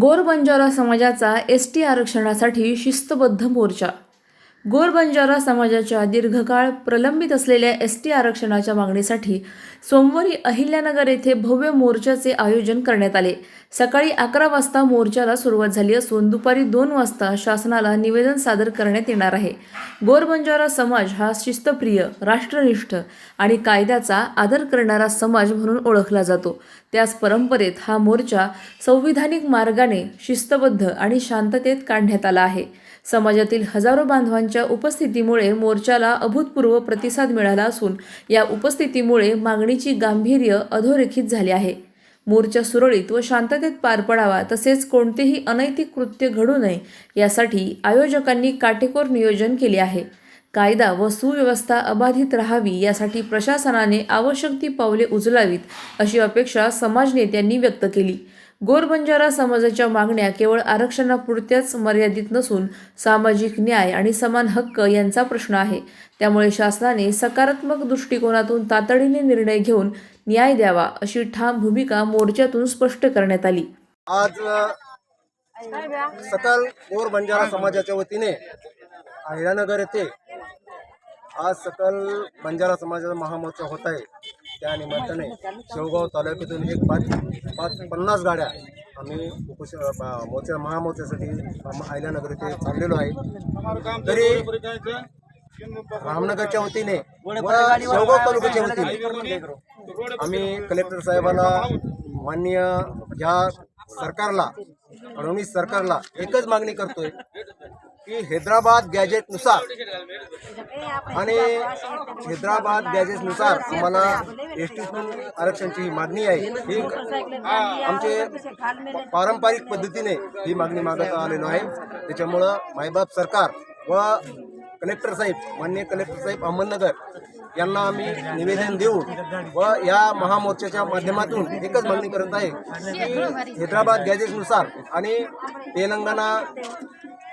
गोर बंजारा समाजाचा S T आरक्षणासाठी शिस्तबद्ध मोर्चा गोर बंजारा समाजाच्या दीर्घकाळ प्रलंबित असलेल्या एस टी आरक्षणाच्या मागणीसाठी सोमवारी अहिल्यानगर येथे भव्य मोर्चाचे आयोजन करण्यात आले. सकाळी अकरा वाजता मोर्चाला सुरुवात झाली असून दुपारी दोन वाजता शासनाला निवेदन सादर करण्यात येणार आहे. गोर बंजारा समाज हा शिस्तप्रिय राष्ट्रनिष्ठ आणि कायद्याचा आदर करणारा समाज म्हणून ओळखला जातो. त्याच परंपरेत हा मोर्चा संविधानिक मार्गाने शिस्तबद्ध आणि शांततेत काढण्यात आला आहे. समाजातील हजारो बांधवांच्या उपस्थितीमुळे मोर्चाला अभूतपूर्व प्रतिसाद मिळाला असून या उपस्थितीमुळे मागणीची गांभीर्य अधोरेखित झाले आहे. मोर्चा सुरळीत व शांततेत पार पडावा तसेच कोणतेही अनैतिक कृत्य घडू नये यासाठी आयोजकांनी काटेकोर नियोजन केले आहे. कायदा व सुव्यवस्था अबाधित राहावी यासाठी प्रशासनाने आवश्यक ती पावले उचलावीत अशी अपेक्षा समाज नेत्यांनी व्यक्त केली. गोर बंजारा समाजाच्या मागण्या केवळ आरक्षणापुरत्याच मर्यादित नसून सामाजिक न्याय आणि समान हक्क यांचा प्रश्न आहे. त्यामुळे शासनाने सकारात्मक दृष्टिकोनातून तातडीने निर्णय घेऊन न्याय द्यावा अशी ठाम भूमिका मोर्चातून स्पष्ट करण्यात आली. आज सकल गोर बंजारा समाजाच्या वतीने अहिल्यानगर येथे आज सकल बंजारा समाजाचा महामोर्चा होत आहे. त्या निमित्ताने शेवगाव तालुक्यातून एक पाच पाच पन्नास गाड्या आम्ही उपस ब- मोर्चा महामोर्चासाठी अहिल्यानगर येथे चाललेलो आहे. तरी रामनगरच्या वतीने शेवगाव तालुक्याच्या वतीने आम्ही कलेक्टर साहेबाला माननीय या सरकारला फडणवीस सरकारला एकच मागणी करतोय की हैदराबाद गॅजेटनुसार आणि हैदराबाद गॅजेटनुसार आम्हाला एस टी आरक्षणची ही मागणी आहे. ही आमचे पारंपरिक पद्धतीने ही मागणी मागत आलेलो आहे. त्याच्यामुळं मायबाप सरकार व कलेक्टर साहेब माननीय कलेक्टर साहेब अहमदनगर यांना आम्ही निवेदन देऊन व या महामोर्चाच्या माध्यमातून एकच मागणी करत आहे की हैदराबाद गॅजेटनुसार आणि तेलंगणा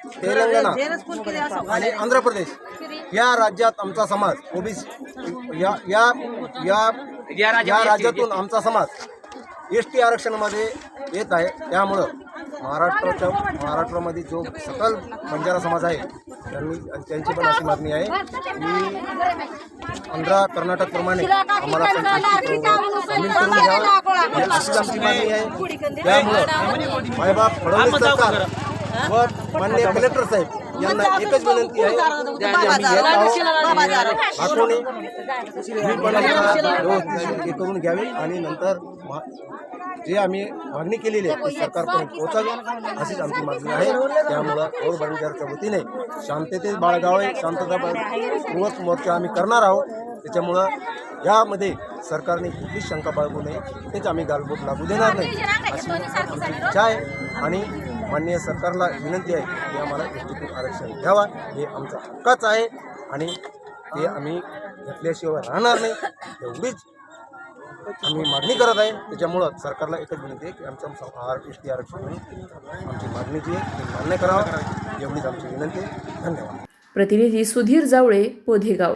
तेलंगणा आणि आंध्र प्रदेश या राज्यात आमचा समाज ओबीसी या या या या राज्यातून आमचा समाज एस टी आरक्षणामध्ये येत आहे. त्यामुळं महाराष्ट्राच्या महाराष्ट्रामध्ये जो सकल बंजारा समाज आहे त्यांनी त्यांची पण अशी मागणी आहे की आंध्र कर्नाटकप्रमाणे आम्हाला सामील करून घ्यावा ही अशीच आमची मागणी आहे. त्यामुळं मायबाप फडणवीस सरकार व माननीय कलेक्टर साहेब यांना एकच विनंती आहे. की आम्ही आहोत. आठवणी? व्यवस्थित हे करून घ्यावी आणि नंतर मा- जे आम्ही मागणी केलेली आहे ती सरकारपर्यंत पोहोचावी अशीच आमची मागणी आहे. त्यामुळं गौर बंजारच्या वतीने शांततेत बाळगावे शांतता पूर्वक मोर्चा आम्ही करणार आहोत. त्याच्यामुळं यामध्ये सरकारने कुठलीच शंका बाळगू नये तेच आम्ही गालबोट लागू देणार नाही. अशी आमची इच्छा आहे आणि माननीय सरकारला विनंती आहे की आम्हाला एसटीतून आरक्षण घ्यावा हे आमचा हक्काच आहे आणि ते आम्ही घेतल्याशिवाय राहणार नाही. एवढीच आम्ही मागणी करत आहे. त्याच्यामुळं सरकारला एकच विनंती आहे की आमचं आर एस टी आरक्षण म्हणून आमची मागणी जी आहे ती मान्य करावं. एवढीच आमची विनंती आहे. धन्यवाद. प्रतिनिधी सुधीर जावळे पोधेगाव.